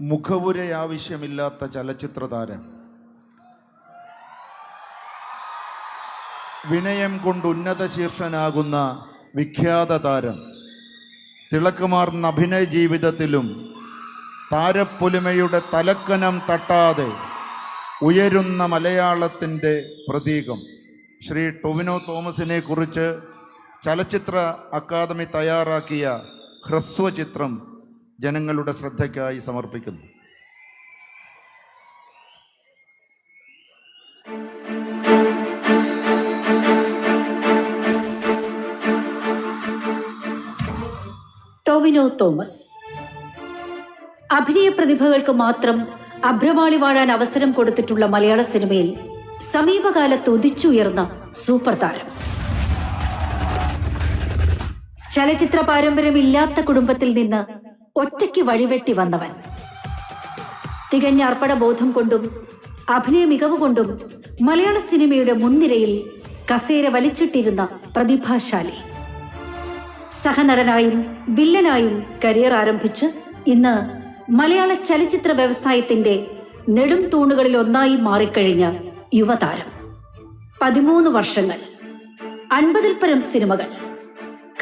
മുഖവുര ആവശ്യമില്ലാത്ത ചലച്ചിത്ര താരം വിനയം കൊണ്ട് ഉന്നത ശീർഷനാകുന്ന വിഖ്യാത താരം. തിളക്കുമാർന്ന അഭിനയ ജീവിതത്തിലും താരപ്പൊലിമയുടെ തലക്കനം തട്ടാതെ ഉയരുന്ന മലയാളത്തിന്റെ പ്രതീകം. ശ്രീ ടൊവിനോ തോമസിനെ കുറിച്ച് ചലച്ചിത്ര അക്കാദമി തയ്യാറാക്കിയ ഹ്രസ്വചിത്രം ജനങ്ങളുടെ ശ്രദ്ധയ്ക്കായി സമർപ്പിക്കുന്നു. ടോവിനോ തോമസ്. അഭിനയ പ്രതിഭകൾക്ക് മാത്രം അഭ്രമാളി വാഴാൻ അവസരം കൊടുത്തിട്ടുള്ള മലയാള സിനിമയിൽ സമീപകാലത്ത് ഉദിച്ചുയർന്ന സൂപ്പർ താരം. ചലച്ചിത്ര പാരമ്പര്യമില്ലാത്ത കുടുംബത്തിൽ നിന്ന് ഒറ്റയ്ക്ക് വഴിവെട്ടി വന്നവൻ. തികഞ്ഞ അർപ്പണബോധം കൊണ്ടും അഭിനയ മികവ് കൊണ്ടും മലയാള സിനിമയുടെ മുൻനിരയിൽ കസേര വലിച്ചിട്ടിരുന്ന പ്രതിഭാശാലി. സഹനടനായും വില്ലനായും കരിയർ ആരംഭിച്ച് ഇന്ന് മലയാള ചലച്ചിത്ര വ്യവസായത്തിന്റെ നെടും തൂണുകളിൽ ഒന്നായി മാറിക്കഴിഞ്ഞ യുവതാരം. പതിമൂന്ന് വർഷങ്ങൾ അൻപതിൽ സിനിമകൾ.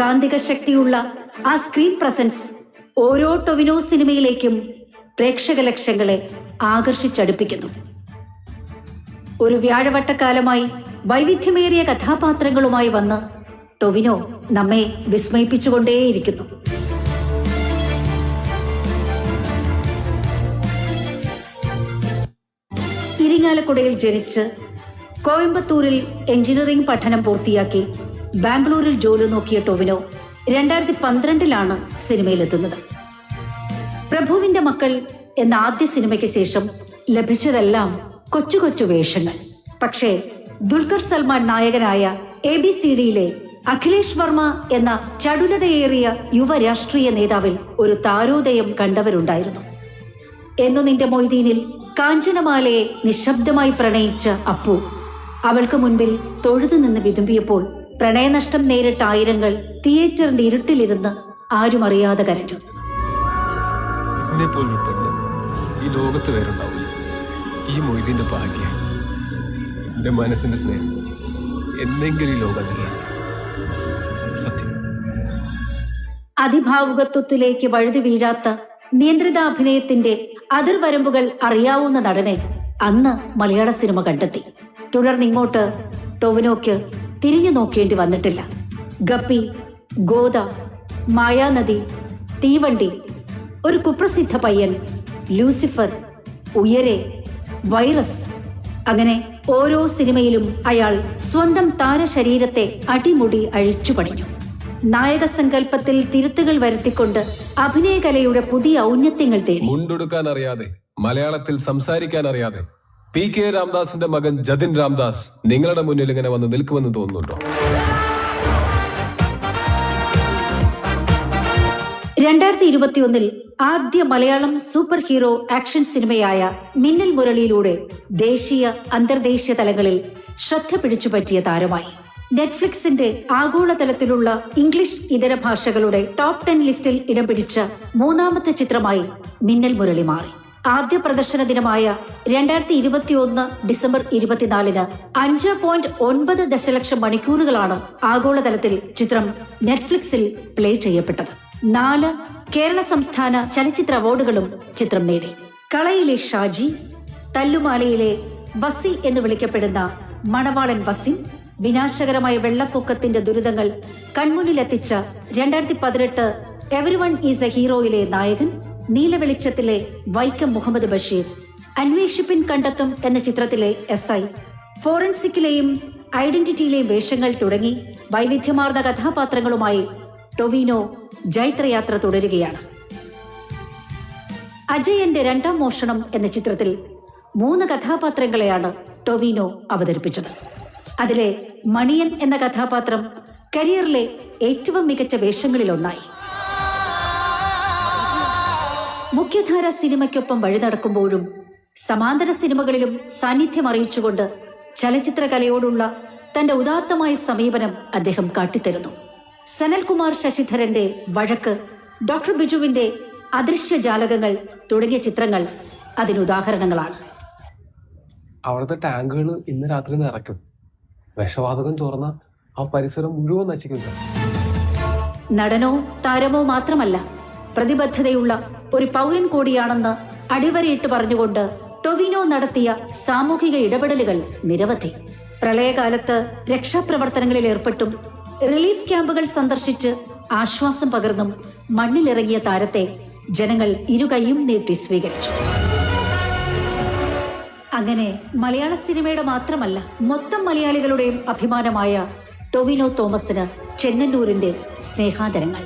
കാന്തിക ശക്തിയുള്ള ആ സ്ക്രീൻ പ്രസൻസ് ഓരോ ടൊവിനോ സിനിമയിലേക്കും പ്രേക്ഷക ലക്ഷങ്ങളെ ആകർഷിച്ചടുപ്പിക്കുന്നു. ഒരു വ്യാഴവട്ടക്കാലമായി വൈവിധ്യമേറിയ കഥാപാത്രങ്ങളുമായി വന്ന് ടൊവിനോ നമ്മെ വിസ്മയിപ്പിച്ചുകൊണ്ടേയിരിക്കുന്നു. ഇരിങ്ങാലക്കുടയിൽ ജനിച്ച് കോയമ്പത്തൂരിൽ എഞ്ചിനീയറിംഗ് പഠനം പൂർത്തിയാക്കി ബാംഗ്ലൂരിൽ ജോലി നോക്കിയ ടൊവിനോ രണ്ടായിരത്തി പന്ത്രണ്ടിലാണ് സിനിമയിലെത്തുന്നത്. പ്രഭുവിന്റെ മക്കൾ എന്ന ആദ്യ സിനിമയ്ക്ക് ശേഷം ലഭിച്ചതെല്ലാം കൊച്ചു കൊച്ചു വേഷങ്ങൾ. പക്ഷേ ദുൽഖർ സൽമാൻ നായകനായ എ ബി സി ഡിയിലെ അഖിലേഷ് വർമ്മ എന്ന ചടുലതയേറിയ യുവ രാഷ്ട്രീയ നേതാവിൽ ഒരു താരോദയം കണ്ടവരുണ്ടായിരുന്നു. എന്നു നിന്റെ മൊയ്തീനിൽ കാഞ്ചനമാലയെ നിശബ്ദമായി പ്രണയിച്ച അപ്പു അവൾക്ക് മുൻപിൽ തൊഴുതു നിന്ന് വിതുമ്പിയപ്പോൾ പ്രണയനഷ്ടം നേരിട്ട ആയിരങ്ങൾ തിയേറ്ററിന്റെ ഇരുട്ടിലിരുന്ന് ആരും അറിയാതെ കരഞ്ഞു. ഈ ലോകത്ത് വേറുണ്ടാവില്ല ഈ മൊയ്തീന്റെ ഭാഗ്യം എന്റെ മനസ്സിന്റെ സ്നേഹം എന്നെങ്കിലും ഈ ലോകം സത്യം. അതിഭാവുകത്വത്തിലേക്ക് വഴുതി വീഴാത്ത നിയന്ത്രിതാഭിനയത്തിന്റെ അതിർവരമ്പുകൾ അറിയാവുന്ന നടനെ അന്ന് മലയാള സിനിമ കണ്ടെത്തി. തുടർന്നിങ്ങോട്ട് ടൊവിനോയ്ക്ക് തിരിഞ്ഞു നോക്കേണ്ടി വന്നിട്ടില്ല. ഗപ്പി ഗോദ മായാനദി തീവണ്ടി ഒരു കുപ്രസിദ്ധ പയ്യൻ ലൂസിഫർ ഉയരെ വൈറസ് അങ്ങനെ ഓരോ സിനിമയിലും അയാൾ സ്വന്തം താരശരീരത്തെ അടിമുടി അഴിച്ചു പണിഞ്ഞു. നായക സങ്കല്പത്തിൽ തിരുത്തുകൾ വരുത്തിക്കൊണ്ട് അഭിനയകലയുടെ പുതിയ ഔന്നത്യങ്ങൾ തേടി. മുണ്ടെടുക്കാൻ അറിയാതെ മലയാളത്തിൽ സംസാരിക്കാൻ അറിയാതെ പി കെ രാംദാസിന്റെ മകൻ ജതിൻ രാംദാസ് നിങ്ങളുടെ മുന്നിൽ ഇങ്ങനെ വന്ന് നിൽക്കുമെന്ന് തോന്നുന്നുണ്ടോ? രണ്ടായിരത്തി ഇരുപത്തിയൊന്നിൽ ആദ്യ മലയാളം സൂപ്പർ ഹീറോ ആക്ഷൻ സിനിമയായ മിന്നൽ മുരളിയിലൂടെ ദേശീയ അന്തർദേശീയ തലങ്ങളിൽ ശ്രദ്ധ പിടിച്ചു പറ്റിയ താരമായി. നെറ്റ്ഫ്ലിക്സിന്റെ ആഗോളതലത്തിലുള്ള ഇംഗ്ലീഷ് ഇതര ഭാഷകളുടെ ടോപ്പ് ടെൻ ലിസ്റ്റിൽ ഇടം പിടിച്ച മൂന്നാമത്തെ ചിത്രമായി മിന്നൽ മുരളി മാറി. ആദ്യ പ്രദർശന ദിനമായ രണ്ടായിരത്തി ഇരുപത്തിയൊന്ന് ഡിസംബർ ഇരുപത്തിനാലിന് അഞ്ച് പോയിന്റ് ഒൻപത് ദശലക്ഷം മണിക്കൂറുകളാണ് ആഗോളതലത്തിൽ ചിത്രം നെറ്റ്ഫ്ലിക്സിൽ പ്ലേ ചെയ്യപ്പെട്ടത്. നാല് കേരള സംസ്ഥാന ചലച്ചിത്ര അവാർഡുകളും ചിത്രം നേടി. കളയിലെ ഷാജി തല്ലുമാലയിലെ വസി എന്ന് വിളിക്കപ്പെടുന്ന മണവാളൻ വസിം വിനാശകരമായ വെള്ളപ്പൊക്കത്തിന്റെ ദുരിതങ്ങൾ കൺമുന്നിലെത്തിച്ച രണ്ടായിരത്തി പതിനെട്ട് എവറി വൺ ഈസ് എ ഹീറോയിലെ നായകൻ നീലവെളിച്ചത്തിലെ വൈക്കം മുഹമ്മദ് ബഷീർ അന്വേഷിപ്പിൻ കണ്ടെത്തും എന്ന ചിത്രത്തിലെ എസ് ഐ ഫോറൻസിക്കിലെയും ഐഡന്റിറ്റിയിലെയും വേഷങ്ങൾ തുടങ്ങി വൈവിധ്യമാർന്ന കഥാപാത്രങ്ങളുമായി ടൊവിനോ ജൈത്രയാത്ര തുടരുകയാണ്. അജയന്റെ രണ്ടാം മോഷണം എന്ന ചിത്രത്തിൽ മൂന്ന് കഥാപാത്രങ്ങളെയാണ് ടൊവിനോ അവതരിപ്പിച്ചത്. അതിലെ മണിയൻ എന്ന കഥാപാത്രം കരിയറിലെ ഏറ്റവും മികച്ച വേഷങ്ങളിലൊന്നായി. മുഖ്യധാര സിനിമയ്ക്കൊപ്പം വഴി നടക്കുമ്പോഴും സമാന്തര സിനിമകളിലും സാന്നിധ്യം അറിയിച്ചുകൊണ്ട് ചലച്ചിത്രകലയോടുള്ള തന്റെ ഉദാത്തമായ സമീപനം അദ്ദേഹം കാട്ടിത്തരുന്നു. സനൽകുമാർ ശശിധരന്റെ വഴക്ക് ഡോക്ടർ ബിജുവിന്റെ അദൃശ്യ ജാലകങ്ങൾ തുടങ്ങിയ ചിത്രങ്ങൾ അതിനുദാഹരണങ്ങളാണ് അവിടുത്തെ ടാങ്കുകൾ ഇന്ന് രാത്രി നിറയ്ക്കും. വിഷവാതകം ചോർന്ന ആ പരിസരം മുഴുവൻ നശിക്കും നടനോ താരമോ മാത്രമല്ല പ്രതിബദ്ധതയുള്ള ഒരു പൗരൻ കൂടിയാണെന്ന് അടിവരയിട്ട് പറഞ്ഞുകൊണ്ട് ടൊവിനോ നടത്തിയ സാമൂഹിക ഇടപെടലുകൾ നിരവധി. പ്രളയകാലത്ത് രക്ഷാപ്രവർത്തനങ്ങളിൽ ഏർപ്പെട്ടും റിലീഫ് ക്യാമ്പുകൾ സന്ദർശിച്ച് ആശ്വാസം പകർന്നും മണ്ണിലിറങ്ങിയ താരത്തെ ജനങ്ങൾ ഇരുകൈയും നീട്ടി സ്വീകരിച്ചു. അങ്ങനെ മലയാള സിനിമയുടെ മാത്രമല്ല മൊത്തം മലയാളികളുടെയും അഭിമാനമായ ടൊവിനോ തോമസിന് ചെങ്ങന്നൂരിന്റെ സ്നേഹാദരങ്ങൾ.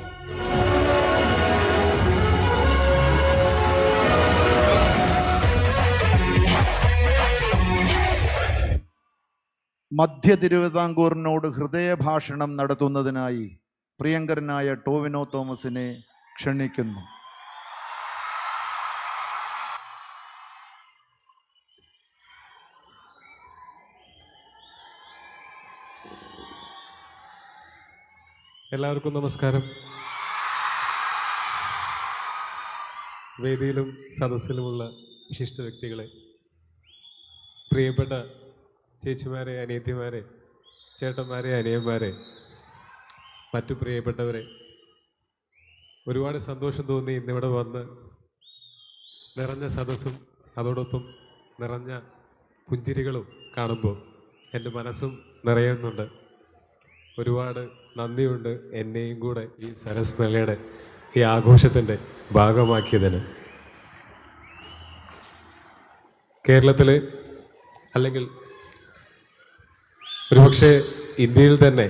മധ്യ തിരുവിതാംകൂറിനോട് ഹൃദയഭാഷണം നടത്തുന്നതിനായി പ്രിയങ്കരനായ ടോവിനോ തോമസിനെ ക്ഷണിക്കുന്നു. എല്ലാവർക്കും നമസ്കാരം. വേദിയിലും സദസ്സിലുമുള്ള വിശിഷ്ട വ്യക്തികളെ പ്രിയപ്പെട്ട ചേച്ചിമാരെ അനിയത്തിമാരെ ചേട്ടന്മാരെ അനിയന്മാരെ മറ്റു പ്രിയപ്പെട്ടവരെ ഒരുപാട് സന്തോഷം തോന്നി ഇന്നിവിടെ വന്ന് നിറഞ്ഞ സദസ്സും അതോടൊപ്പം നിറഞ്ഞ പുഞ്ചിരികളും കാണുമ്പോൾ എന്റെ മനസ്സും നിറയുന്നുണ്ട്. ഒരുപാട് നന്ദിയുണ്ട് എന്നെയും കൂടെ ഈ സരസ് മേളയുടെ ഈ ആഘോഷത്തിന്റെ ഭാഗമാക്കിയതിന്. കേരളത്തിൽ അല്ലെങ്കിൽ ഒരുപക്ഷെ ഇന്ത്യയിൽ തന്നെ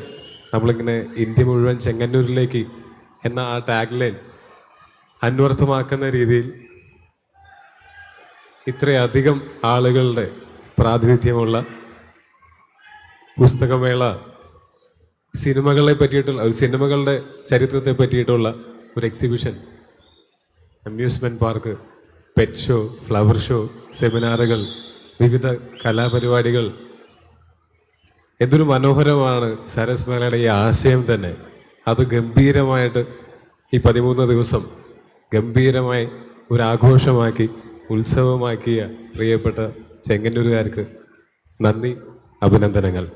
നമ്മളിങ്ങനെ ഇന്ത്യ മുഴുവൻ ചെങ്ങന്നൂരിലേക്ക് എന്ന ആ ടാഗ് ലൈൻ അന്വർത്ഥമാക്കുന്ന രീതിയിൽ ഇത്രയധികം ആളുകളുടെ പ്രാതിനിധ്യമുള്ള പുസ്തകമേള സിനിമകളെ പറ്റിയിട്ടുള്ള സിനിമകളുടെ ചരിത്രത്തെ പറ്റിയിട്ടുള്ള ഒരു exhibition amusement park pet show flower show സെമിനാറുകൾ വിവിധ കലാപരിപാടികൾ എന്തൊരു മനോഹരമാണ് സരസ് മേളയുടെ ഈ ആശയം തന്നെ. അത് ഗംഭീരമായിട്ട് ഈ പതിമൂന്ന് ദിവസം ഗംഭീരമായി ഒരു ആഘോഷമാക്കി ഉത്സവമാക്കിയ പ്രിയപ്പെട്ട ചെങ്ങന്നൂരുകാർക്ക് നന്ദി അഭിനന്ദനങ്ങൾ.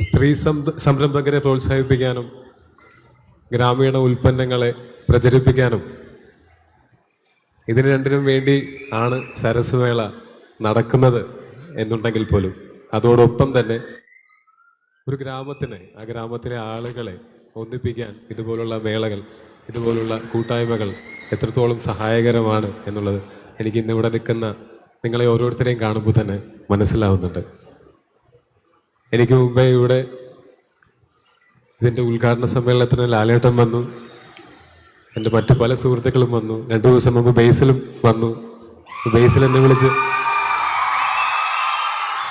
സ്ത്രീ സംര- സംരംഭകരെ പ്രോത്സാഹിപ്പിക്കാനും ഗ്രാമീണ ഉൽപ്പന്നങ്ങളെ പ്രചരിപ്പിക്കാനും ഇതിന് രണ്ടിനും വേണ്ടി ആണ് സരസ്മേള നടക്കുന്നത് എന്നുണ്ടെങ്കിൽ പോലും. അതോടൊപ്പം തന്നെ ഒരു ഗ്രാമത്തിന് ആ ഗ്രാമത്തിലെ ആളുകളെ ഒന്നിപ്പിക്കാൻ ഇതുപോലുള്ള മേളകൾ ഇതുപോലുള്ള കൂട്ടായ്മകൾ എത്രത്തോളം സഹായകരമാണ് എന്നുള്ളത് എനിക്ക് ഇന്നിവിടെ നിൽക്കുന്ന നിങ്ങളെ ഓരോരുത്തരെയും കാണുമ്പോൾ തന്നെ മനസ്സിലാവുന്നുണ്ട്. എനിക്ക് മുമ്പേ ഇവിടെ ഇതിന്റെ ഉദ്ഘാടന സമ്മേളനത്തിന് ലാലേട്ടം വന്നു. എന്റെ മറ്റു പല സുഹൃത്തുക്കളും വന്നു. രണ്ടു ദിവസം മുമ്പ് ബേസിലും വന്നു. ബേസിൽ എന്നെ വിളിച്ച്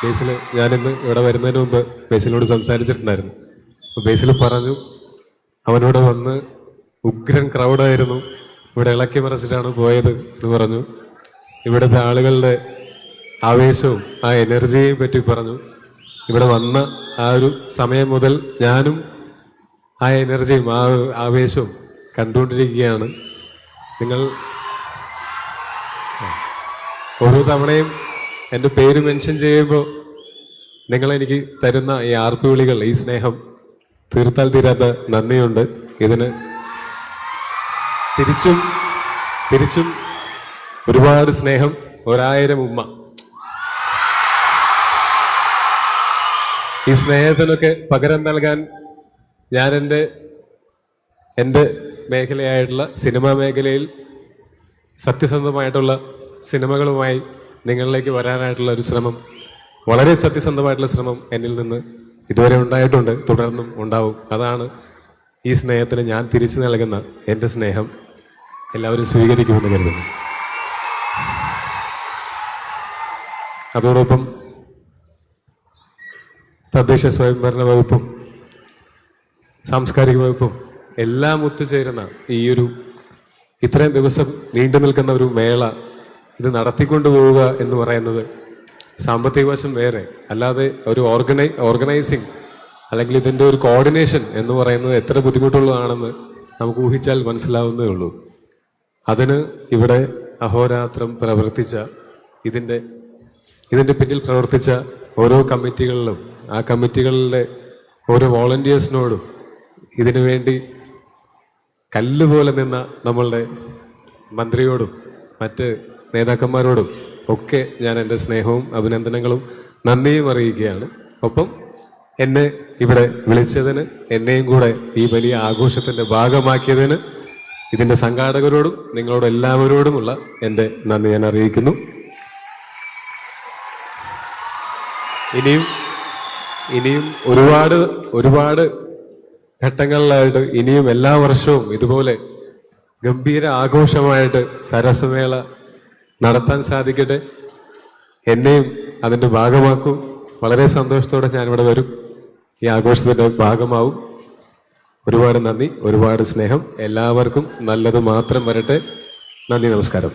ബേസിൽ ഞാനിന്ന് ഇവിടെ വരുന്നതിന് മുമ്പ് ബേസിലോട് സംസാരിച്ചിട്ടുണ്ടായിരുന്നു. അപ്പോൾ ബേസിൽ പറഞ്ഞു അവനോട് വന്ന് ഉഗ്രൻ ക്രൗഡായിരുന്നു ഇവിടെ ഇളക്കി മറിച്ചിട്ടാണ് പോയത് എന്ന് പറഞ്ഞു. ഇവിടുത്തെ ആളുകളുടെ ആവേശവും ആ എനർജിയെയും പറ്റി പറഞ്ഞു. ഇവിടെ വന്ന ആ ഒരു സമയം മുതൽ ഞാനും ആ എനർജിയും ആ ആവേശവും കണ്ടുകൊണ്ടിരിക്കുകയാണ്. നിങ്ങൾ ഓരോ തവണയും എന്റെ പേര് മെൻഷൻ ചെയ്യുമ്പോൾ നിങ്ങളെനിക്ക് തരുന്ന ഈ ആർപ്പി വിളികൾ ഈ സ്നേഹം തീർത്താൽ തീരാത്ത നന്ദിയുണ്ട്. ഇതിന് തിരിച്ചും തിരിച്ചും ഒരുപാട് സ്നേഹം ഒരായിരം ഉമ്മ. ഈ സ്നേഹത്തിനൊക്കെ പകരം നൽകാൻ ഞാൻ എന്റെ എന്റെ മേഖലയായിട്ടുള്ള സിനിമാ മേഖലയിൽ സത്യസന്ധമായിട്ടുള്ള സിനിമകളുമായി നിങ്ങളിലേക്ക് വരാനായിട്ടുള്ള ഒരു ശ്രമം വളരെ സത്യസന്ധമായിട്ടുള്ള ശ്രമം എന്നിൽ നിന്ന് ഇതുവരെ ഉണ്ടായിട്ടുണ്ട് തുടർന്നും ഉണ്ടാവും. അതാണ് ഈ സ്നേഹത്തിന് ഞാൻ തിരിച്ചു നൽകുന്ന എന്റെ സ്നേഹം. എല്ലാവരും സ്വീകരിക്കുമെന്ന് കരുതുന്നു. അതോടൊപ്പം തദ്ദേശ സ്വയംഭരണ വകുപ്പും സാംസ്കാരിക വകുപ്പും എല്ലാം ഒത്തുചേരുന്ന ഈ ഒരു ഇത്രയും ദിവസം നീണ്ടു നിൽക്കുന്ന ഒരു മേള ഇത് നടത്തിക്കൊണ്ടു പോവുക എന്ന് പറയുന്നത് സാമ്പത്തിക വശം വേറെ. അല്ലാതെ ഒരു ഓർഗനൈ ഓർഗനൈസിങ് അല്ലെങ്കിൽ ഇതിന്റെ ഒരു കോർഡിനേഷൻ എന്ന് പറയുന്നത് എത്ര ബുദ്ധിമുട്ടുള്ളതാണെന്ന് നമുക്ക് ഊഹിച്ചാൽ മനസ്സിലാവുന്നേ ഉള്ളൂ. അതിന് ഇവിടെ അഹോരാത്രം പ്രവർത്തിച്ച ഇതിന്റെ ഇതിന്റെ പിന്നിൽ പ്രവർത്തിച്ച ഓരോ കമ്മിറ്റികളിലും ആ കമ്മിറ്റികളിലെ ഓരോ വോളണ്ടിയേഴ്സിനോടും ഇതിനു വേണ്ടി കല്ലുപോലെ നിന്ന നമ്മളുടെ മന്ത്രിയോടും മറ്റ് നേതാക്കന്മാരോടും ഒക്കെ ഞാൻ എന്റെ സ്നേഹവും അഭിനന്ദനങ്ങളും നന്ദിയും അറിയിക്കുകയാണ്. ഒപ്പം എന്നെ ഇവിടെ വിളിച്ചതിന് എന്നെയും കൂടെ ഈ വലിയ ആഘോഷത്തിന്റെ ഭാഗമാക്കിയതിന് ഇതിന്റെ സംഘാടകരോടും നിങ്ങളോട് എല്ലാവരോടുമുള്ള എന്റെ നന്ദി ഞാൻ അറിയിക്കുന്നു. ഇനിയും ഇനിയും ഒരുപാട് ഒരുപാട് ഘട്ടങ്ങളിലായിട്ട് ഇനിയും എല്ലാ വർഷവും ഇതുപോലെ ഗംഭീര ആഘോഷമായിട്ട് സരസമേള നടത്താൻ സാധിക്കട്ടെ. എന്നെയും അതിന്റെ ഭാഗമാക്കൂ. വളരെ സന്തോഷത്തോടെ ഞാനിവിടെ വരും. ഈ ആഘോഷത്തിന്റെ ഭാഗമാവും. ഒരുപാട് നന്ദി ഒരുപാട് സ്നേഹം. എല്ലാവർക്കും നല്ലത് മാത്രം വരട്ടെ. നന്ദി നമസ്കാരം.